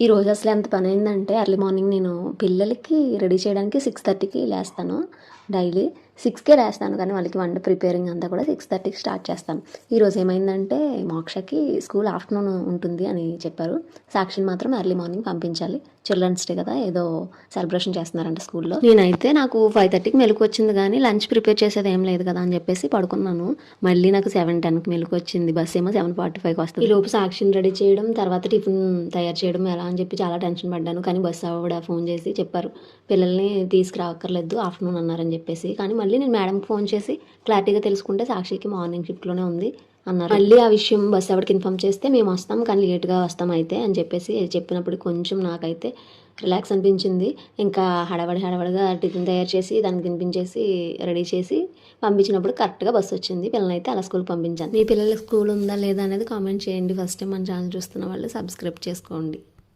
ఈ రోజు అసలు ఎంత పని అయిందంటే ఎర్లీ మార్నింగ్ నేను పిల్లలకి రెడీ చేయడానికి సిక్స్ థర్టీకి లేస్తాను డైలీ. సిక్స్కే రాస్తాను కానీ వాళ్ళకి వంట ప్రిపేరింగ్ అంతా కూడా సిక్స్ థర్టీకి స్టార్ట్ చేస్తాను. ఈరోజు ఏమైందంటే మోక్షకి స్కూల్ ఆఫ్టర్నూన్ ఉంటుంది అని చెప్పారు. సాక్షిని మాత్రం ఎర్లీ మార్నింగ్ పంపించాలి. చిల్డ్రన్స్ డే కదా ఏదో సెలబ్రేషన్ చేస్తున్నారంట స్కూల్లో. నేనైతే నాకు ఫైవ్ థర్టీకి మెలకు వచ్చింది కానీ లంచ్ ప్రిపేర్ చేసేది ఏం లేదు కదా అని చెప్పేసి పడుకున్నాను. మళ్ళీ నాకు సెవెన్ టెన్కి మెలకు వచ్చింది. బస్ ఏమో సెవెన్ ఫార్టీ ఫైవ్కి వస్తుంది. ఈ లోపు సాక్షిని రెడీ చేయడం తర్వాత టిఫిన్ తయారు చేయడం ఎలా అని చెప్పి చాలా టెన్షన్ పడ్డాను. కానీ బస్ ఆవిడ ఫోన్ చేసి చెప్పారు. పిల్లల్ని తీసుకురావక్కర్లేదు ఆఫ్టర్నూన్ అన్నారని చెప్పేసి. కానీ మళ్ళీ నేను మేడంకి ఫోన్ చేసి క్లారిటీగా తెలుసుకుంటే సాక్షికి మార్నింగ్ షిఫ్ట్లోనే ఉంది అన్నారు. మళ్ళీ ఆ విషయం బస్ ఆవిడకి ఇన్ఫామ్ చేస్తే మేము వస్తాం కానీ లేట్గా వస్తాం అయితే అని చెప్పేసి చెప్పినప్పుడు కొంచెం నాకైతే రిలాక్స్ అనిపించింది. ఇంకా హడావడి హడావడిగా టిఫిన్ తయారు చేసి దానికి తినిపించేసి రెడీ చేసి పంపించినప్పుడు కరెక్ట్గా బస్సు వచ్చింది. పిల్లలైతే అలా స్కూల్కి పంపించాను. మీ పిల్లల స్కూల్ ఉందా లేదా అనేది కామెంట్ చేయండి. ఫస్ట్ టైం మన ఛానల్ చూస్తున్న వాళ్ళు సబ్స్క్రైబ్ చేసుకోండి.